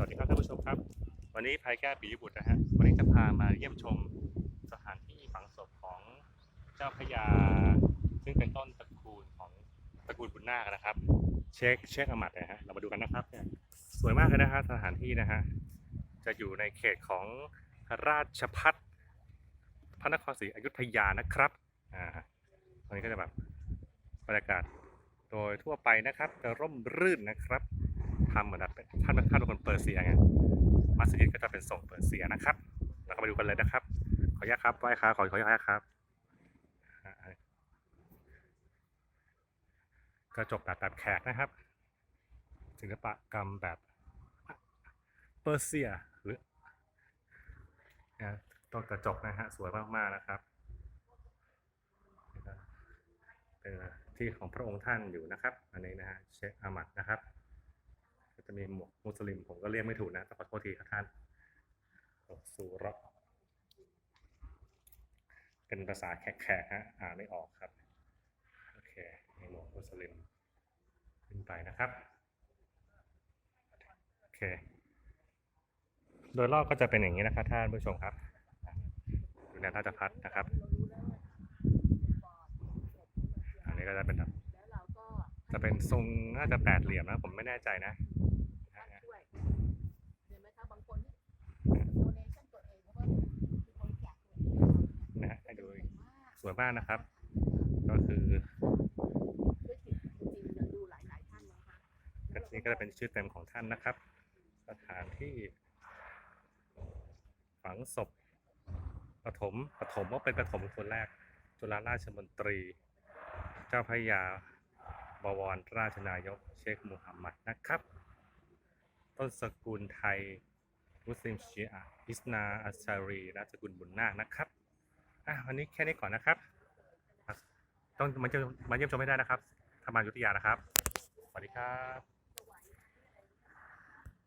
สวัสดีครับท่านผู้ชมครับ วันนี้ภัยแก้วปียบุตรนะฮะวันนี้จะพามาเยี่ยมชมสถานที่ฝังศพของเจ้าพระยาซึ่งเป็นต้นตระกูลของตระกูลบุญนาคนะครับ เช็คเช็คอมัดนะฮะเรามาดูกันนะครับเนี่ยสวยมากเลยนะฮะสถานที่นะฮะจะอยู่ในเขตของราชพัฒพระนครศรีอยุธยานะครับอ่าตรงนี้ก็จะแบบบรรยากาศโดยทั่วไปนะครับ จะร่มรื่นนะครับทำเหมือนแบบท่านท่าน ร์เซียไงมัสยิดก็จะเป็นทรงเปอร์เซียนะครับเราก็มาดูกันเลยนะครับ ขออนุญาตครับไหว้ครับขอขออนุญาตครับ กระจกแบบแบบแขกนะครับศิลปกรรมแบบเปอร์เซียหรือนะต้นกระจกนะฮะสวยมากๆนะครับเป็นที่ของพระองค์ท่านอยู่นะครับ อันนี้นะฮะเชคอามัดนะครับ จะมีหมวกมุสลิม ผมก็เรียกไม่ถูกนะแต้องขอโทษทีครับท่านสุระเป็นภาษาแขกๆฮะอ่านไม่ออกครับ โอเคมีหมวกมุสลิมขึ้นไปนะครับ โอเค โดยรอบก็จะเป็นอย่างนี้นะครับท่านผู้ชมครับอยู่ในราชพัฒนะครับ อันนี้ก็จะเป็นแบบจะเป็นทรงน่าจะแปดเหลี่ยมนะ ผมไม่แน่ใจนะ ช่วยเห็นไหมคะบางคนที่โดเนชั่นตัวเองแล้วก็คือบริจาคตัวเอง นะฮะให้ดู สวยมาก ส วยมากนะครับ ก็คือด้วยจิตจริงๆเดี๋ยวดูหลายๆท่านนะคะอันนี้ก็จะเป็นชื่อเต็มของท่านนะครับ สถานที่ ฝังศพปฐมปฐมว่าเป็นปฐมคนแรก จุฬาราชมนตรี เจ้าพระยาบวรราชนายกเชคมูฮัมหมัดนะครับ ต้นสกุลไทย มุสลิมชีอะห์อิสนาอัชชารีราชกุลบุญนาคนะครับ อะวันนี้แค่นี้ก่อนนะครับ ต้องมาเยี่ยมมาเยี่ยมชมให้ได้นะครับธรรมายุทธยานะครับ สวัสดีครับ